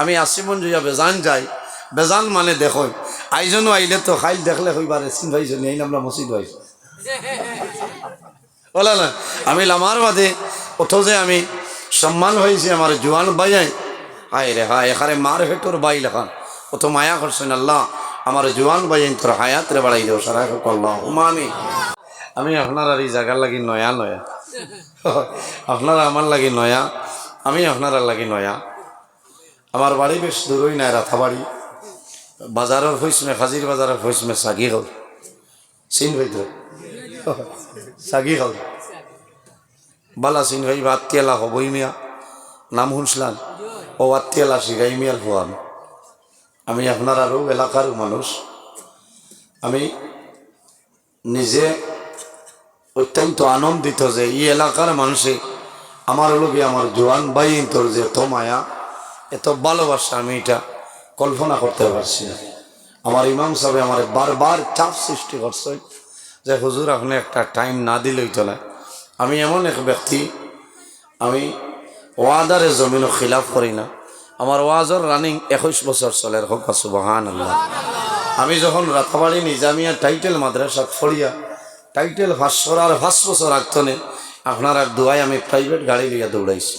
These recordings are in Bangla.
আমি আসিমন জুইয়া বেজান যাই। বেজান মানে দেখো আইজনও আইলে তো খাইল দেখলে হইবার এসিন ভাইছো এই আমরা মসজিদ ভাইছো বলে না আমি লামার বাদে যে আমি সম্মান হয়েছি আমার জোয়ান বাইয়াই হায় রে হায়, এখানে মার হেটোর বাই লেখান। অত মায়া করছেন আল্লাহ, আমার জোয়ান বাইয়াই তোর হায়াত রে বাড়াই দেও, সারা করলাম উমামি আমি আপনার আর এই জায়গার লাগি নয়া নয়া। আপনারা আমার লাগি নয়া, আমি আপনার লাগি নয়া। আমার বাড়ি বেশ দূরই, নাই রাথাবাড়ি। বাজারের হইসমে হাজির বাজারের হইসমে সাগি হল। চিন হইত সাগি হল। বালা চিন হই বা আত্মীয়ালা হবই মিয়া। নাম শুনছিলাম ও আত্মীয়ালা শিখাই মিয়াল হওয়ান আমি আপনার আরও এলাকার মানুষ আমি নিজে অত্যন্ত আনন্দিত যে এই এলাকার মানুষে আমার লোকে আমার জোয়ান ভাই তোর যে এত মায়া এত ভালোবাসা আমি এটা কল্পনা করতে পারছি না। আমার ইমাম সাহেব আমার বারবার চাপ সৃষ্টি করছে যে হুজুর, আপনি একটা টাইম না দিলেই চলে। আমি এমন এক ব্যক্তি, আমি ওয়াদারে জমিনও খিলাফ করি না। আমার ওয়াজর রানিং একুশ বছর চলে হোক সুবাহান আল্লাহ আমি যখন রাতাবাড়ি নিজামিয়া টাইটেল মাদ্রাসা ফড়িয়া টাইটেল ভাস্বর আর বছর আগতনে আপনার আর দুয়াই আমি প্রাইভেট গাড়ি লিয়া দৌড়াইছি।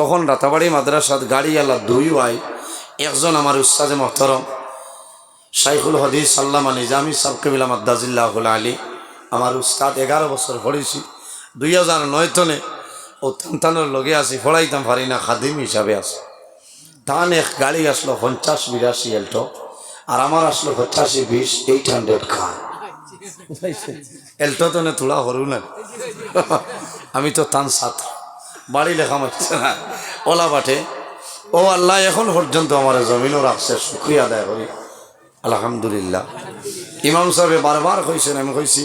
তখন রাতাবাড়ি মাদ্রাসাত গাড়ি আল্লাহ দুই ওয়াই একজন আমার উস্তাদে মহতরম। শাইখুল হদিস সাল্লামা নিজামি সাবকেবিল মাদ্দাজিল্লাহুল আলী, আমার উস্তাদ এগারো বছর পড়েছি। দুই হাজার নয় তনে ও তান্তানোর লগে আছি পড়াইতাম পারি না খাদিম হিসাবে আছে। তান এক গাড়ি আসলো পঞ্চাশ বিরাশি এল্টো, আর আমার আসলো পঁচাশি বিশ এইট হান্ড্রেড খান। এল্টো তো না তোলা সরু না আমি তো তান ছাত্র বাড়ি লেখা মারছে না ওলা বাটে ও আল্লাহ, এখন পর্যন্ত আমার জমিনও রাখছে, শুক্রিয়া আদায় করি। আলহামদুলিল্লাহ। ইমাম সাহেব বারবার কইছেন, আমি কইছি,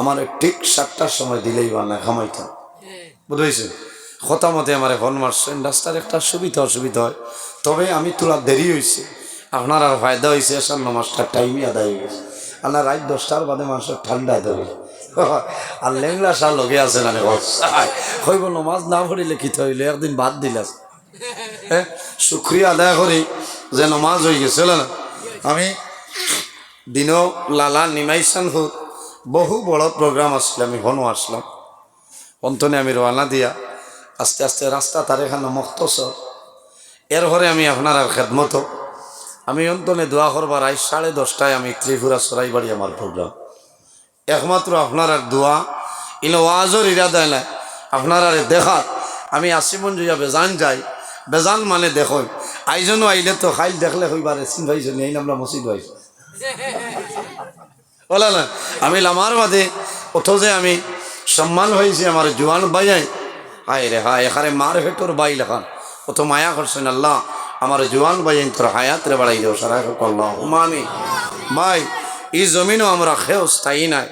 আমার ঠিক সাতটার সময় দিলেই বা না খামাইতাম বুঝেছেন? কথা মতে আমার ফোন মারছেন, রাস্তার একটা সুবিধা অসুবিধা হয়। তবে আমি তোলা দেরি হয়েছে আপনার আর ফায়দা হয়েছে এসার নমাজটা টাইমই আদায় হয়ে আপনার রাত দশটার বাদে মানুষের ঠান্ডা দেবে আর লেংলা সার লগে আছে না হইব নমাজ না পড়িলে কি হইলে একদিন বাদ দিলাস হ্যাঁ শুক্রিয়া আদায় করি যে নমাজ হয়ে গেছিল না? আমি দিনও লালা নিমাইসান হোক বহু বড় প্রোগ্রাম আসছিল আমি ঘন আসলাম। অন্তনে আমি রওনা দিয়া আস্তে আস্তে রাস্তা তার এখানে মক্তসর। এর ঘরে আমি আপনার খেদমত। আমি অন্তনে দোয়া করবার আই সাড়ে দশটায় আমি ত্রিপুরা সরাইবাড়ি আমার প্রোগ্রাম একমাত্র আপনার আর দোয়া, ইনো ওয়াজর ইরাদায় নাই আপনার আর দেখাত। আমি আসিমন জুইয়া বেজান যাই, বেজান মানে দেখুন। আইজনও আইলে তো খাইল দেখলে হইবার এসিন ভাইছো এই আমরা মসজিদ ভাইছো। বলে না, আমি লামার বাদে যে আমি সম্মান হয়েছি আমার জোয়ান বাইয়াই হায় রে হায়, এখানে মার হেটোর বাই লেখান অত মায়া করছেন আল্লাহ। আমার জোয়ান বাইয়াই তোর হায়াত রে বাড়াই দেও, সারা করলাম মামি ভাই, এই জমিনও আমরা খেয়েও স্থায়ী নাই।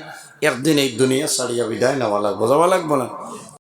একদিন এই দুনিয়া সারিয়া বিদায় নেওয়া লাগবো, যাওয়া লাগবো না।